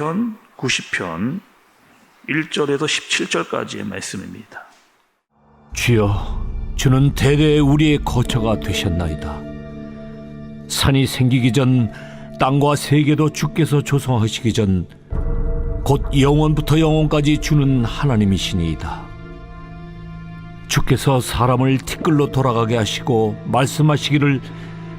시편 90편 1절에서 17절까지의 말씀입니다. 주여, 주는 대대 우리의 거처가 되셨나이다. 산이 생기기 전 땅과 세계도 주께서 조성하시기 전 곧 영원부터 영원까지 주는 하나님이시니이다. 주께서 사람을 티끌로 돌아가게 하시고 말씀하시기를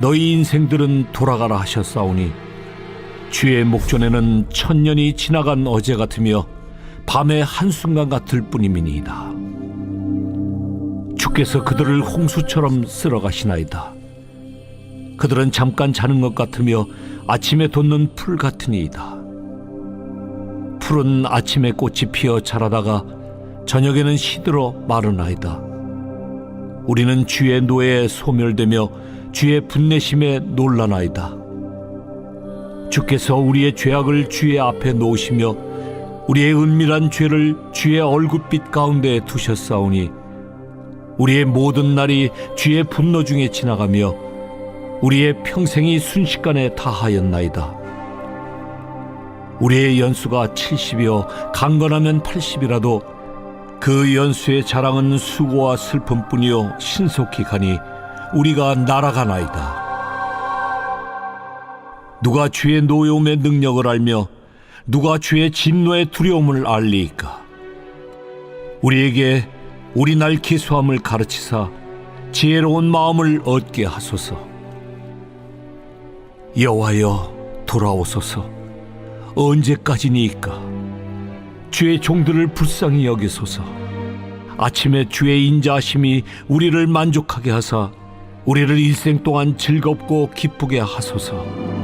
너희 인생들은 돌아가라 하셨사오니 주의 목전에는 천년이 지나간 어제 같으며 밤의 한순간 같을 뿐임이니이다. 주께서 그들을 홍수처럼 쓸어 가시나이다. 그들은 잠깐 자는 것 같으며 아침에 돋는 풀 같으니이다. 풀은 아침에 꽃이 피어 자라다가 저녁에는 시들어 마르나이다. 우리는 주의 노예에 소멸되며 주의 분내심에 놀라나이다. 주께서 우리의 죄악을 주의 앞에 놓으시며 우리의 은밀한 죄를 주의 얼굴빛 가운데 두셨사오니 우리의 모든 날이 주의 분노 중에 지나가며 우리의 평생이 순식간에 다하였나이다. 우리의 연수가 70이요 강건하면 80이라도 그 연수의 자랑은 수고와 슬픔뿐이요 신속히 가니 우리가 날아가나이다. 누가 주의 노여움의 능력을 알며 누가 주의 진노의 두려움을 알리이까? 우리에게 우리 날 기수함을 가르치사 지혜로운 마음을 얻게 하소서. 여호와여 돌아오소서. 언제까지니까? 주의 종들을 불쌍히 여기소서. 아침에 주의 인자하심이 우리를 만족하게 하사 우리를 일생 동안 즐겁고 기쁘게 하소서.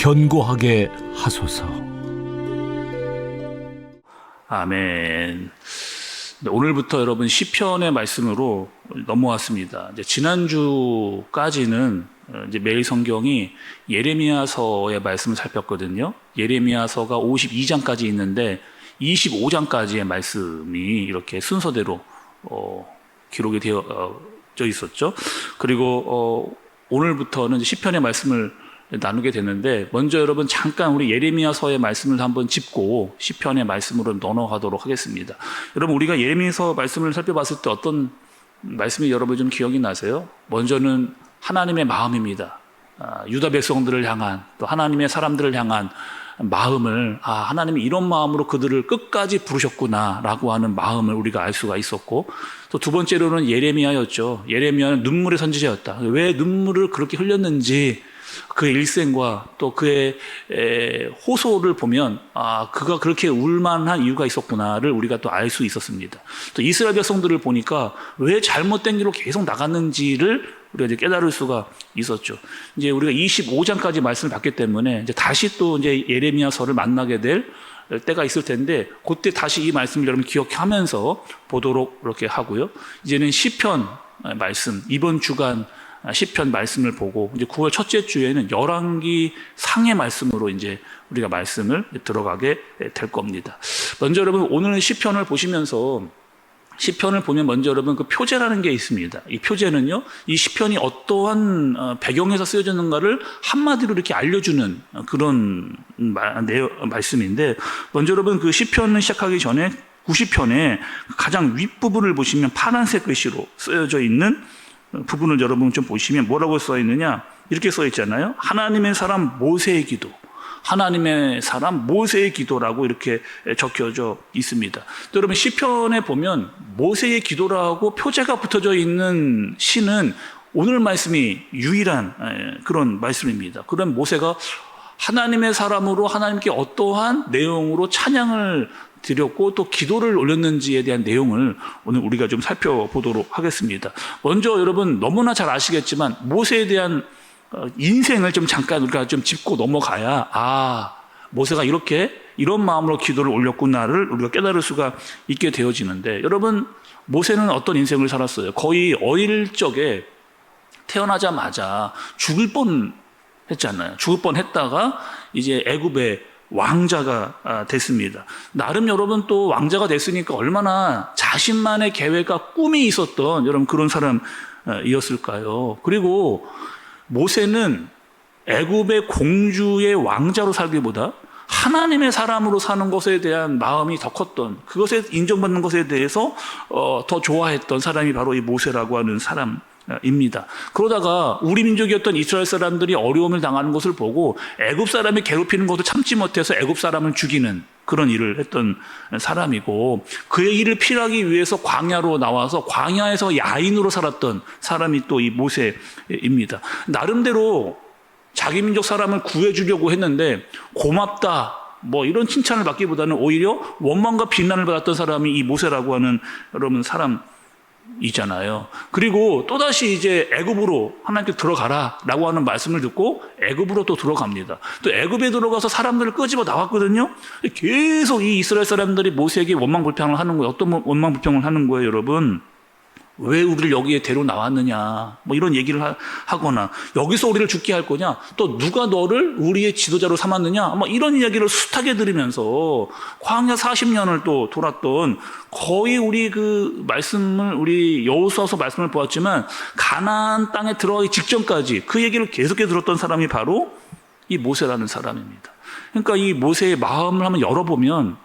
견고하게 하소서. 아멘. 네, 오늘부터 여러분 시편의 말씀으로 넘어왔습니다. 이제 지난주까지는 어, 이제 매일 성경이 예레미야서의 말씀을 살폈거든요. 예레미야서가 52장까지 있는데 25장까지의 말씀이 이렇게 순서대로 어, 기록이 되어 어, 져 있었죠. 그리고 어, 오늘부터는 시편의 말씀을 나누게 되는데 먼저 여러분 잠깐 우리 예레미야서의 말씀을 한번 짚고 시편의 말씀으로 넘어가도록 하겠습니다. 여러분 우리가 예레미야서 말씀을 살펴봤을 때 어떤 말씀이 여러분 좀 기억이 나세요? 먼저는 하나님의 마음입니다. 아, 유다 백성들을 향한 또 하나님의 사람들을 향한 마음을 아 하나님이 이런 마음으로 그들을 끝까지 부르셨구나라고 하는 마음을 우리가 알 수가 있었고 또 두 번째로는 예레미야였죠. 예레미야는 눈물의 선지자였다. 왜 눈물을 그렇게 흘렸는지 그의 일생과 또 그의 에, 호소를 보면 아 그가 그렇게 울만한 이유가 있었구나를 우리가 또 알 수 있었습니다. 또 이스라엘 백성들을 보니까 왜 잘못된 길로 계속 나갔는지를 우리가 이제 깨달을 수가 있었죠. 이제 우리가 25장까지 말씀을 받기 때문에 이제 다시 또 이제 예레미야서를 만나게 될 때가 있을 텐데 그때 다시 이 말씀을 여러분 기억하면서 보도록 이렇게 하고요. 이제는 시편 말씀 이번 주간 시편 말씀을 보고 이제 9월 첫째 주에는 열왕기 상의 말씀으로 이제 우리가 말씀을 들어가게 될 겁니다. 먼저 여러분 오늘 시편을 보시면서 시편을 보면 먼저 여러분 그 표제라는 게 있습니다. 이 표제는요, 이 시편이 어떠한 어, 배경에서 쓰여졌는가를 한마디로 이렇게 알려주는 그런 마, 내용, 말씀인데, 먼저 여러분 그 시편을 시작하기 전에 90편에 가장 윗부분을 보시면 파란색 글씨로 쓰여져 있는 부분을 여러분 좀 보시면 뭐라고 써 있느냐? 이렇게 써 있잖아요. 하나님의 사람 모세의 기도. 하나님의 사람 모세의 기도라고 이렇게 적혀져 있습니다. 또 여러분 시편에 보면 모세의 기도라고 표제가 붙어져 있는 시는 오늘 말씀이 유일한 그런 말씀입니다. 그런 모세가 하나님의 사람으로 하나님께 어떠한 내용으로 찬양을 드렸고 또 기도를 올렸는지에 대한 내용을 오늘 우리가 좀 살펴보도록 하겠습니다. 먼저 여러분 너무나 잘 아시겠지만 모세에 대한 인생을 좀 잠깐 우리가 좀 짚고 넘어가야 아 모세가 이렇게 이런 마음으로 기도를 올렸구나를 우리가 깨달을 수가 있게 되어지는데 여러분 모세는 어떤 인생을 살았어요? 거의 어릴 적에 태어나자마자 죽을 뻔 했잖아요. 죽을 뻔 했다가 이제 애굽의 왕자가 아, 됐습니다. 나름 여러분 또 왕자가 됐으니까 얼마나 자신만의 계획과 꿈이 있었던 여러분 그런 사람이었을까요? 그리고 모세는 애굽의 공주의 왕자로 살기보다 하나님의 사람으로 사는 것에 대한 마음이 더 컸던 그것에 인정받는 것에 대해서 어, 더 좋아했던 사람이 바로 이 모세라고 하는 사람 입니다. 그러다가 우리 민족이었던 이스라엘 사람들이 어려움을 당하는 것을 보고 애굽 사람이 괴롭히는 것도 참지 못해서 애굽 사람을 죽이는 그런 일을 했던 사람이고 그의 일을 피하기 위해서 광야로 나와서 광야에서 야인으로 살았던 사람이 또 이 모세입니다. 나름대로 자기 민족 사람을 구해주려고 했는데 고맙다 뭐 이런 칭찬을 받기보다는 오히려 원망과 비난을 받았던 사람이 이 모세라고 하는 여러분 사람 이잖아요. 그리고 또다시 이제 애굽으로 하나님께 들어가라라고 하는 말씀을 듣고 애굽으로 또 들어갑니다. 또 애굽에 들어가서 사람들을 끄집어 나왔거든요. 계속 이 이스라엘 사람들이 모세에게 원망 불평을 하는 거예요. 어떤 원망 불평을 하는 거예요, 여러분? 왜 우리를 여기에 데려 나왔느냐? 뭐 이런 얘기를 하, 거나 여기서 우리를 죽게 할 거냐? 또 누가 너를 우리의 지도자로 삼았느냐? 뭐 이런 이야기를 숱하게 들으면서 광야 40년을 또 돌았던 거의 우리 그 말씀을 우리 여호수아서 말씀을 보았지만 가나안 땅에 들어가기 직전까지 그 얘기를 계속해 들었던 사람이 바로 이 모세라는 사람입니다. 그러니까 이 모세의 마음을 한번 열어보면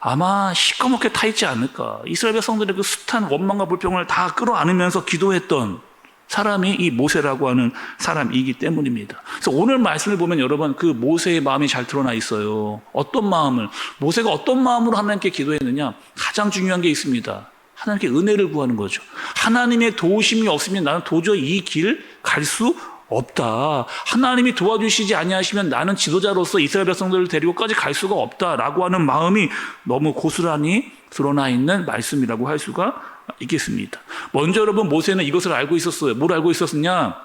아마 시커멓게 타 있지 않을까. 이스라엘 백성들의 그 숱한 원망과 불평을 다 끌어안으면서 기도했던 사람이 이 모세라고 하는 사람이기 때문입니다. 그래서 오늘 말씀을 보면 여러분 그 모세의 마음이 잘 드러나 있어요. 어떤 마음을, 모세가 어떤 마음으로 하나님께 기도했느냐. 가장 중요한 게 있습니다. 하나님께 은혜를 구하는 거죠. 하나님의 도우심이 없으면 나는 도저히 이 길 갈 수 없다. 하나님이 도와주시지 아니하시면 나는 지도자로서 이스라엘 백성들을 데리고까지 갈 수가 없다라고 하는 마음이 너무 고스란히 드러나 있는 말씀이라고 할 수가 있겠습니다. 먼저 여러분 모세는 이것을 알고 있었어요. 뭘 알고 있었느냐?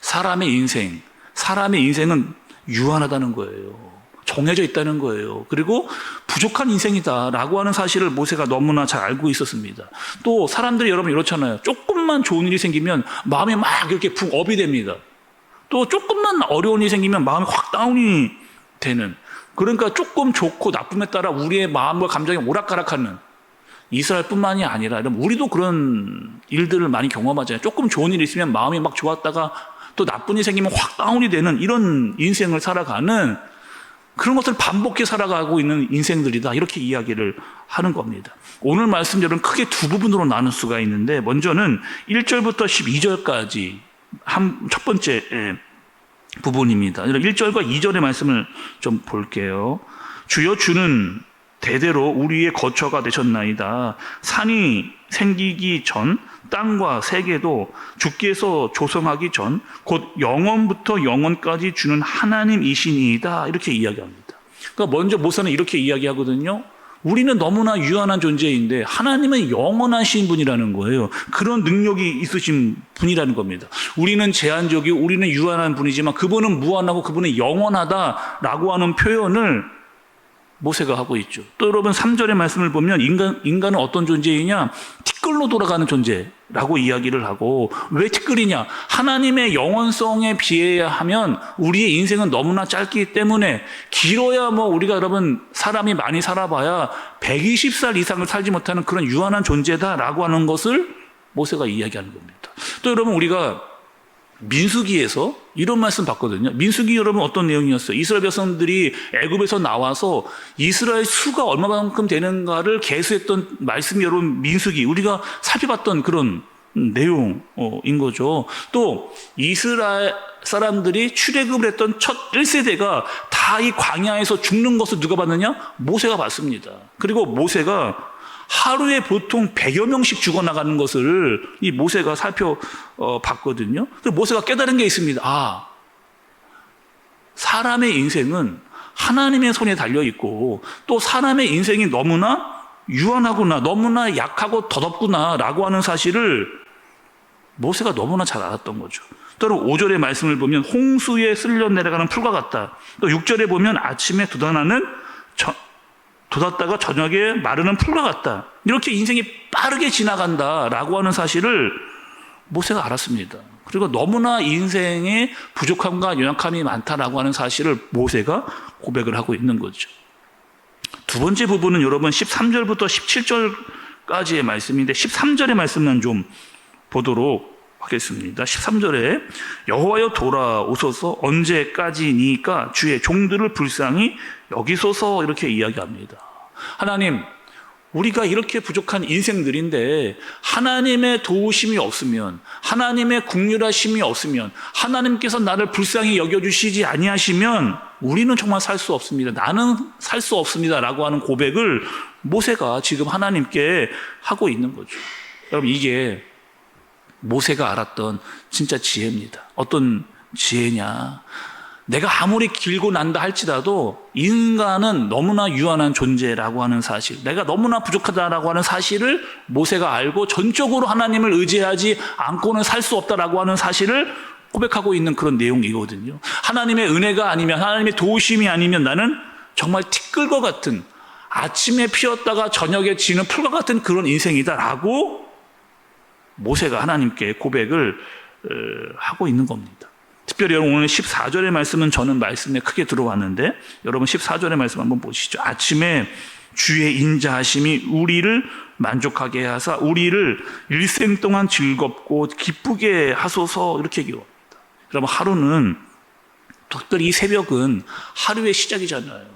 사람의 인생, 사람의 인생은 유한하다는 거예요. 정해져 있다는 거예요. 그리고 부족한 인생이다라고 하는 사실을 모세가 너무나 잘 알고 있었습니다. 또 사람들이 여러분 이렇잖아요. 조금만 좋은 일이 생기면 마음이 막 이렇게 붕 업이 됩니다. 또 조금만 어려운 일이 생기면 마음이 확 다운이 되는. 그러니까 조금 좋고 나쁨에 따라 우리의 마음과 감정이 오락가락하는 이스라엘뿐만이 아니라 우리도 그런 일들을 많이 경험하잖아요. 조금 좋은 일이 있으면 마음이 막 좋았다가 또 나쁜 일이 생기면 확 다운이 되는 이런 인생을 살아가는 그런 것을 반복해 살아가고 있는 인생들이다. 이렇게 이야기를 하는 겁니다. 오늘 말씀들은 크게 두 부분으로 나눌 수가 있는데, 먼저는 1절부터 12절까지 한, 첫 번째 예, 부분입니다. 1절과 2절의 말씀을 좀 볼게요. 주여 주는 대대로 우리의 거처가 되셨나이다. 산이 생기기 전 땅과 세계도 주께서 조성하기 전 곧 영원부터 영원까지 주는 하나님이시니이다. 이렇게 이야기합니다. 그러니까 먼저 모세는 이렇게 이야기하거든요. 우리는 너무나 유한한 존재인데 하나님은 영원하신 분이라는 거예요. 그런 능력이 있으신 분이라는 겁니다. 우리는 제한적이고 우리는 유한한 분이지만 그분은 무한하고 그분은 영원하다라고 하는 표현을 모세가 하고 있죠. 또 여러분 3절의 말씀을 보면 인간, 인간은 어떤 존재이냐? 티끌로 돌아가는 존재라고 이야기를 하고 왜 티끌이냐? 하나님의 영원성에 비하면 우리의 인생은 너무나 짧기 때문에 길어야 뭐 우리가 여러분 사람이 많이 살아봐야 120살 이상을 살지 못하는 그런 유한한 존재다라고 하는 것을 모세가 이야기하는 겁니다. 또 여러분 우리가 민수기에서 이런 말씀 봤거든요. 민수기 여러분 어떤 내용이었어요? 이스라엘 백성들이 애굽에서 나와서 이스라엘 수가 얼마만큼 되는가를 계수했던 말씀이 여러분 민수기 우리가 살펴봤던 그런 내용인 거죠. 또 이스라엘 사람들이 출애굽을 했던 첫 1세대가 다 이 광야에서 죽는 것을 누가 봤느냐? 모세가 봤습니다. 그리고 모세가 하루에 보통 100여 명씩 죽어나가는 것을 이 모세가 살펴봤거든요. 그래서 모세가 깨달은 게 있습니다. 아, 사람의 인생은 하나님의 손에 달려 있고 또 사람의 인생이 너무나 유한하구나, 너무나 약하고 더덥구나라고 하는 사실을 모세가 너무나 잘 알았던 거죠. 또 5절의 말씀을 보면 홍수에 쓸려 내려가는 풀과 같다. 또 6절에 보면 아침에 저, 돋았다가 저녁에 마르는 풀과 같다. 이렇게 인생이 빠르게 지나간다라고 하는 사실을 모세가 알았습니다. 그리고 너무나 인생에 부족함과 연약함이 많다라고 하는 사실을 모세가 고백을 하고 있는 거죠. 두 번째 부분은 여러분 13절부터 17절까지의 말씀인데 13절의 말씀만 좀 보도록 하겠습니다. 13절에 여호와여 돌아오소서 언제까지니까 주의 종들을 불쌍히 여기소서 이렇게 이야기합니다. 하나님 우리가 이렇게 부족한 인생들인데 하나님의 도우심이 없으면 하나님의 국률하심이 없으면 하나님께서 나를 불쌍히 여겨주시지 아니하시면 우리는 정말 살 수 없습니다. 나는 살 수 없습니다라고 하는 고백을 모세가 지금 하나님께 하고 있는 거죠. 여러분 이게 모세가 알았던 진짜 지혜입니다. 어떤 지혜냐? 내가 아무리 길고 난다 할지라도 인간은 너무나 유한한 존재라고 하는 사실, 내가 너무나 부족하다라고 하는 사실을 모세가 알고 전적으로 하나님을 의지하지 않고는 살 수 없다라고 하는 사실을 고백하고 있는 그런 내용이거든요. 하나님의 은혜가 아니면 하나님의 도우심이 아니면 나는 정말 티끌과 같은 아침에 피었다가 저녁에 지는 풀과 같은 그런 인생이다라고 모세가 하나님께 고백을 어, 하고 있는 겁니다. 특별히 여러분 오늘 14절의 말씀은 저는 말씀에 크게 들어왔는데 여러분 14절의 말씀 한번 보시죠. 아침에 주의 인자하심이 우리를 만족하게 하사 우리를 일생 동안 즐겁고 기쁘게 하소서 이렇게 기도합니다. 여러분 하루는 특별히 이 새벽은 하루의 시작이잖아요.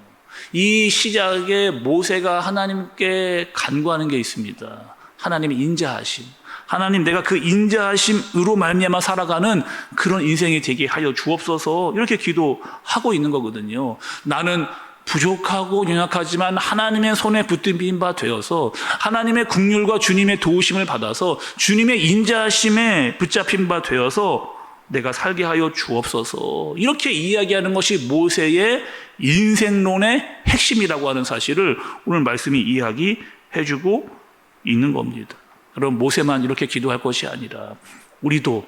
이 시작에 모세가 하나님께 간구하는 게 있습니다. 하나님의 인자하심. 하나님 내가 그 인자하심으로 말미암아 살아가는 그런 인생이 되게 하여 주옵소서 이렇게 기도하고 있는 거거든요. 나는 부족하고 연약하지만 하나님의 손에 붙들린 바 되어서 하나님의 국률과 주님의 도우심을 받아서 주님의 인자하심에 붙잡힌 바 되어서 내가 살게 하여 주옵소서 이렇게 이야기하는 것이 모세의 인생론의 핵심이라고 하는 사실을 오늘 말씀이 이야기해주고 있는 겁니다. 여러분 모세만 이렇게 기도할 것이 아니라 우리도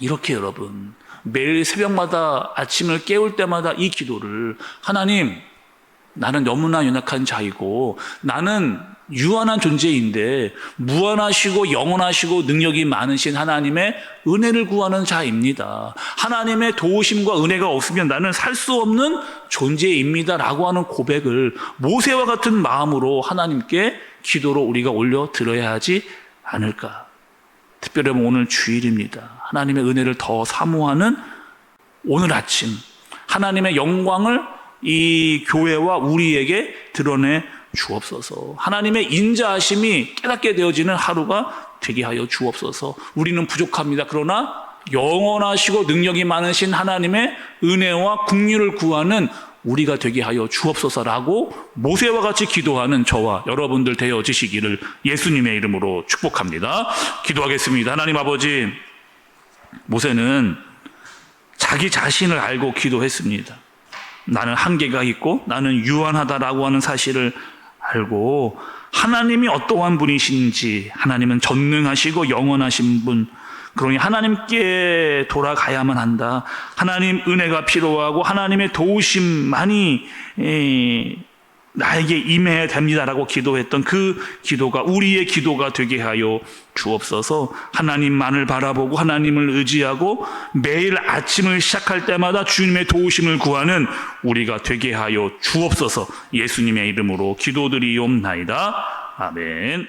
이렇게 여러분 매일 새벽마다 아침을 깨울 때마다 이 기도를 하나님 나는 너무나 연약한 자이고 나는 유한한 존재인데 무한하시고 영원하시고 능력이 많으신 하나님의 은혜를 구하는 자입니다. 하나님의 도우심과 은혜가 없으면 나는 살 수 없는 존재입니다 라고 하는 고백을 모세와 같은 마음으로 하나님께 기도로 우리가 올려 드려야 하지 않을까. 특별히 오늘 주일입니다. 하나님의 은혜를 더 사모하는 오늘 아침 하나님의 영광을 이 교회와 우리에게 드러내 주옵소서. 하나님의 인자하심이 깨닫게 되어지는 하루가 되게 하여 주옵소서. 우리는 부족합니다. 그러나 영원하시고 능력이 많으신 하나님의 은혜와 국률을 구하는 우리가 되게 하여 주옵소서라고 모세와 같이 기도하는 저와 여러분들 되어지시기를 예수님의 이름으로 축복합니다. 기도하겠습니다. 하나님 아버지, 모세는 자기 자신을 알고 기도했습니다. 나는 한계가 있고 나는 유한하다라고 하는 사실을 알고 하나님이 어떠한 분이신지 하나님은 전능하시고 영원하신 분 그러니 하나님께 돌아가야만 한다. 하나님 은혜가 필요하고 하나님의 도우심만이 에, 나에게 임해야 됩니다라고 기도했던 그 기도가 우리의 기도가 되게 하여 주옵소서 하나님만을 바라보고 하나님을 의지하고 매일 아침을 시작할 때마다 주님의 도우심을 구하는 우리가 되게 하여 주옵소서 예수님의 이름으로 기도드리옵나이다. 아멘.